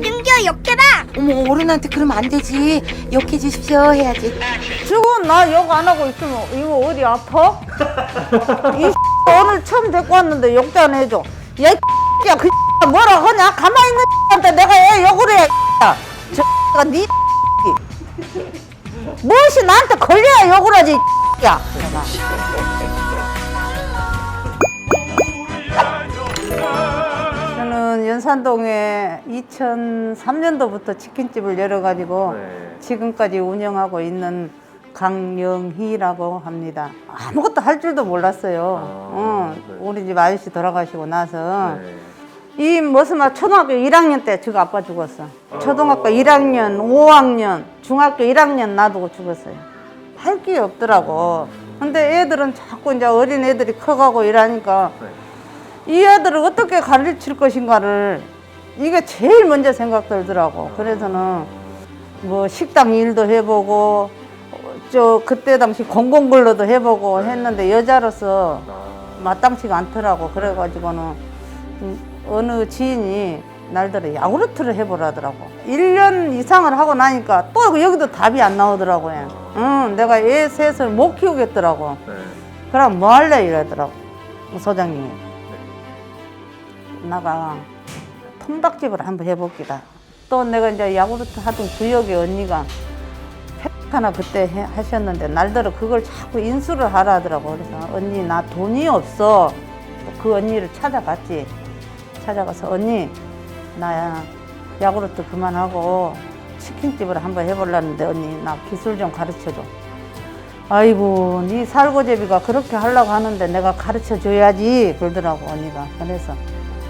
나중겨 욕해봐. 어머 어른한테 그러면 안 되지 욕해 주십시오 해야지 지금 나 욕 안 하고 있으면 이거 어디 아파? 이 오늘 처음 데리고 왔는데 욕도 안 해줘. 야, 이 야, 그 뭐라 하냐? 가만히 있는 한테 내가 왜 욕을 해? 야, 저가 네 무엇이 나한테 걸려야 욕을 하지? 야, 저는 연산동에 2003년도부터 치킨집을 열어가지고 네. 지금까지 운영하고 있는 강영희라고 합니다. 아무것도 할 줄도 몰랐어요. 어, 네. 우리 집 아저씨 돌아가시고 나서 네. 이 머스마 초등학교 1학년 때 저가 아빠 죽었어. 아. 초등학교 1학년, 5학년, 중학교 1학년 놔두고 죽었어요. 할 게 없더라고. 근데 애들은 자꾸 이제 어린 애들이 커가고 이러니까 네. 이 애들을 어떻게 가르칠 것인가를 이게 제일 먼저 생각 들더라고. 그래서는 뭐 식당 일도 해보고 어, 저 그때 당시 공공근로도 해보고 했는데 여자로서 아, 마땅치가 않더라고. 그래가지고는 음, 어느 지인이 날들에 야구르트를 해보라더라고. 1년 이상을 하고 나니까 또 여기도 답이 안 나오더라고요. 응, 내가 애 셋을 못 키우겠더라고. 네. 그럼 뭐 할래? 이러더라고. 소장님이. 나가 통닭집을 한번 해볼기다. 또 내가 이제 야구르트 하던 구역에 언니가 팩 하나 그때 해- 하셨는데 날들어 그걸 자꾸 인수를 하라 하더라고. 그래서 언니 나 돈이 없어. 그 언니를 찾아갔지. 찾아가서 언니 나 야구르트 그만하고 치킨집을 한번 해보려는데 언니 나 기술 좀 가르쳐줘. 아이고, 네 살고제비가 그렇게 하려고 하는데 내가 가르쳐 줘야지 그러더라고 언니가. 그래서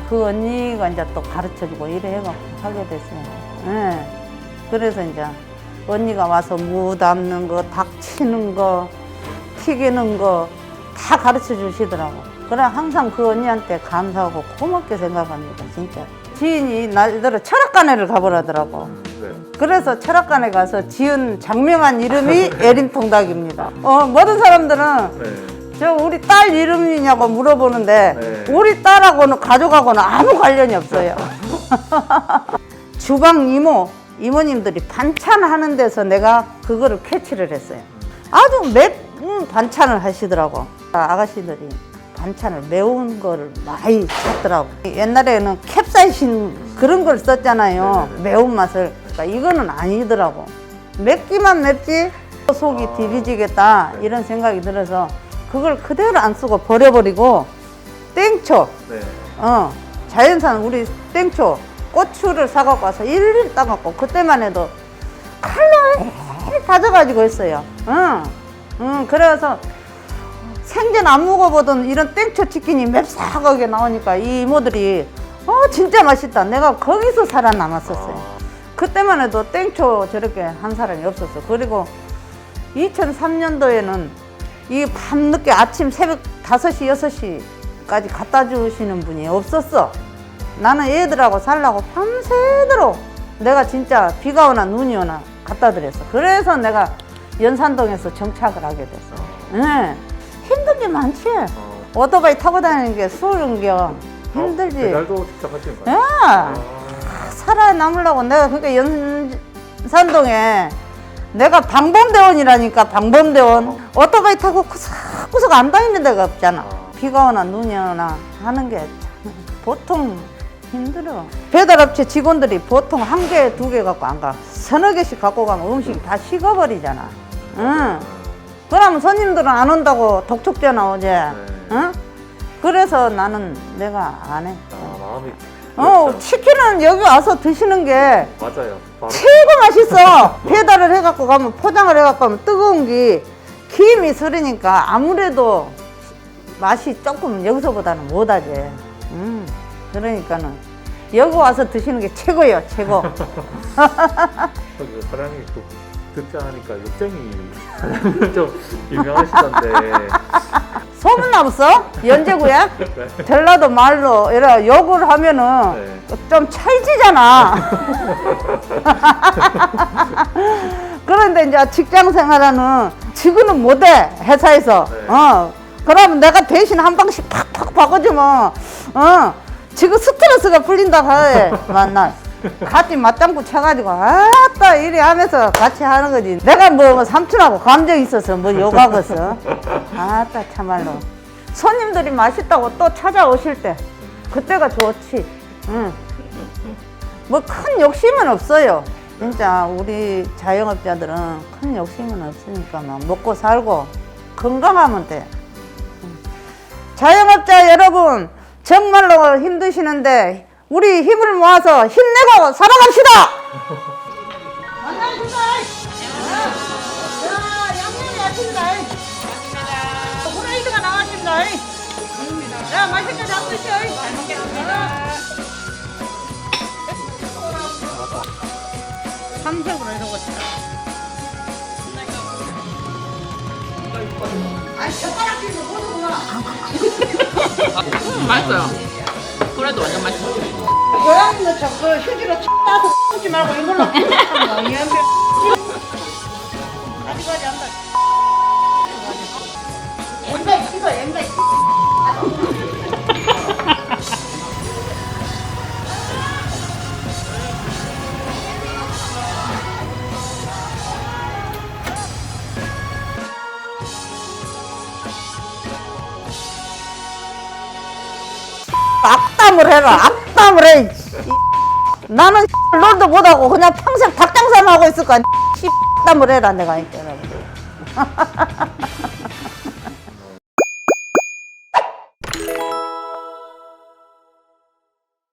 그 언니가 이제 또 가르쳐 주고 이래 해갖고 하게 됐어요. 예. 그래서 이제 언니가 와서 무 담는 거, 닭 치는 거, 튀기는 거 다 가르쳐 주시더라고. 그래 항상 그 언니한테 감사하고 고맙게 생각합니다, 진짜. 지인이 날들어 철학관에를 가보라더라고. 네. 그래서 철학관에 가서 지은 장명한 이름이 에린통닭입니다. 어, 모든 사람들은 네. 저 우리 딸 이름이냐고 물어보는데 네. 우리 딸하고는 가족하고는 아무 관련이 없어요. 주방 이모, 이모님들이 반찬 하는 데서 내가 그거를 캐치를 했어요. 아주 맵은 반찬을 하시더라고. 아가씨들이 반찬을 매운 거를 많이 찾더라고. 옛날에는 캡사이신 그런 걸 썼잖아요. 매운맛을. 그러니까 이거는 아니더라고. 맵기만 맵지 속이 디비지겠다 이런 생각이 들어서 그걸 그대로 안 쓰고 버려버리고 땡초 네. 어, 자연산 우리 땡초 고추를 사갖고 와서 일일이 따갖고 그때만 해도 칼로 다져가지고 했어요. 응, 응, 그래서 생전 안 먹어보던 이런 땡초 치킨이 맵싹하게 나오니까 이 이모들이 어 진짜 맛있다. 내가 거기서 살아남았었어요. 그때만 해도 땡초 저렇게 한 사람이 없었어. 그리고 2003년도에는 이 밤늦게 아침 새벽 5시, 6시까지 갖다 주시는 분이 없었어. 나는 애들하고 살라고 밤새도록 내가 진짜 비가 오나 눈이 오나 갖다 드렸어. 그래서 내가 연산동에서 정착을 하게 됐어. 네. 힘든 게 많지. 어, 오토바이 타고 다니는 게 수월한 게 힘들지. 배달도 직접 하시는 거예요? 야, 아, 살아남으려고 내가 그러니까 연산동에 내가 방범대원이라니까 방범대원 오토바이 타고 구석구석 안 다니는 데가 없잖아 아. 비가 오나 눈이 오나 하는 게참 보통 힘들어 배달업체 직원들이 보통 한 개 두 개 갖고 안가 서너 개씩 갖고 가면 음식이 다 식어버리잖아 응. 그러면 손님들은 안 온다고 독촉 전화 오지 응? 그래서 나는 내가 안해 아, 마음이. 어, 그렇죠. 치킨은 여기 와서 드시는 게 맞아요. 바로. 최고 맛있어. 배달을 해갖고 가면 포장을 해갖고 가면 뜨거운 게 김이 서리니까 아무래도 맛이 조금 여기서보다는 못하지. 음, 그러니까는 여기 와서 드시는 게 최고예요, 최고. 그 사장님이 또 듣자 하니까 욕쟁이 좀 유명하시던데. 소문 나봤어? 연제구야? 네. 전라도 말로 이래 욕을 하면은 네. 좀 찰지잖아. 그런데 이제 직장 생활하는 지구는 못해 회사에서. 네. 어. 그러면 내가 대신 한 방씩 팍팍 바꿔주면 어 지금 스트레스가 풀린다 하에 만나 같이 맞장구 쳐가지고 아따 이리 하면서 같이 하는 거지. 내가 뭐, 뭐 삼촌하고 감정 있어서 뭐 욕하겠어 아따 참말로. 손님들이 맛있다고 또 찾아오실 때 그때가 좋지. 응. 뭐 큰 욕심은 없어요. 진짜 우리 자영업자들은 큰 욕심은 없으니까 막 먹고 살고 건강하면 돼. 자영업자 여러분 정말로 힘드시는데 우리 힘을 모아서 힘내고 살아갑시다. 나왔습니다. 야 맛있게 잡수시오. 잘 먹겠습니다. 삼색으로 이러고 있다. 맛있어요. 그래도 완전 맛있어. 고양이는 자꾸 휴지로 따서 쓰지 말고 이걸로 연병. 아직까지 한다. 엠가 있어, 엠가 있어. 악담을 해라, 악담을 해. 나는 롤도 못하고 그냥 평생 닭장사만 하고 있을 거야. 악담을 해라, 내가 이때라고.